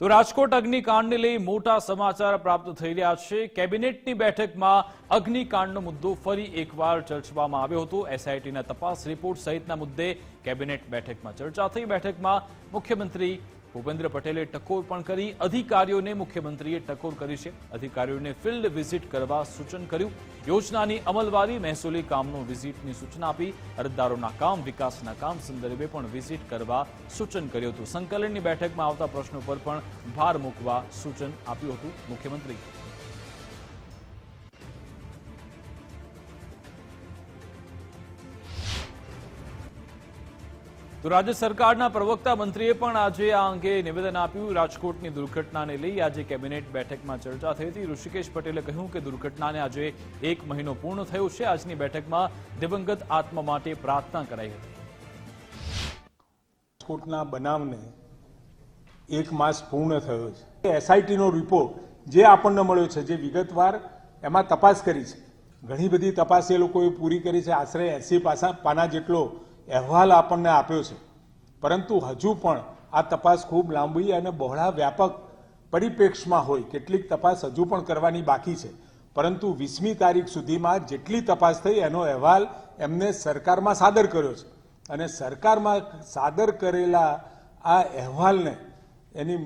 તો રાજકોટ અગ્નિકાંડને લઈ મોટા સમાચાર પ્રાપ્ત થઈ રહ્યા છે. કેબિનેટની બેઠકમાં અગ્નિકાંડનો મુદ્દો ફરી એકવાર ચર્ચવામાં આવ્યો હતો. એસઆઈટીના તપાસ રિપોર્ટ સહિતના મુદ્દે કેબિનેટ બેઠકમાં ચર્ચા થઈ. બેઠકમાં મુખ્યમંત્રી ભૂપેન્દ્ર પટેલે ટકોર પણ કરી. અધિકારીઓને મુખ્યમંત્રીએ ટકોર કરી છે. અધિકારીઓને ફિલ્ડ વિઝિટ કરવા સૂચન કર્યું. યોજનાની અમલવારી મહેસૂલી કામનો વિઝિટની સૂચના આપી. અરજદારોના કામ, વિકાસના કામ સંદર્ભે પણ વિઝિટ કરવા સૂચન કર્યું હતું. સંકલનની બેઠકમાં આવતા પ્રશ્નો પર પણ ભાર મૂકવા સૂચન આપ્યું હતું મુખ્યમંત્રી તો રાજ્ય સરકારના પ્રવક્તા મંત્રીએ પણ આજે આ અંગે નિવેદન આપ્યું. રાજકોટની દુર્ઘટનાને લઈ આજે કેબિનેટ બેઠકમાં ચર્ચા થઈ હતી. ઋષિકેશ પટેલે કહ્યું કે દુર્ઘટનાને આજે એક મહિનો પૂર્ણ થયો છે. આજની બેઠકમાં દિવંગત આત્મા માટે પ્રાર્થના કરાઈ હતી. રાજકોટના બનાવને એક માસ પૂર્ણ થયો છે. એસઆઈટીનો રિપોર્ટ જે આપણને મળ્યો છે, જે વિગતવાર એમાં તપાસ કરી છે. ઘણી બધી તપાસ એ લોકોએ પૂરી કરી છે. આશરે એસી પાસા પાના જેટલો અહેવાલ આપણને આપ્યો છે. પરંતુ હજુ પણ આ તપાસ ખૂબ લાંબી અને બહોળા વ્યાપક પરિપ્રેક્ષમાં હોય. કેટલીક તપાસ હજુ પણ કરવાની બાકી છે. પરંતુ વીસમી તારીખ સુધીમાં જેટલી તપાસ થઈ એનો અહેવાલ એમને સરકારમાં સાદર કર્યો છે. અને સરકારમાં સાદર કરેલા આ અહેવાલને એની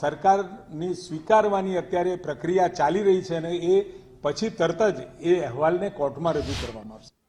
સરકારની સ્વીકારવાની અત્યારે પ્રક્રિયા ચાલી રહી છે અને એ પછી તરત જ એ અહેવાલને કોર્ટમાં રજૂ કરવામાં આવશે.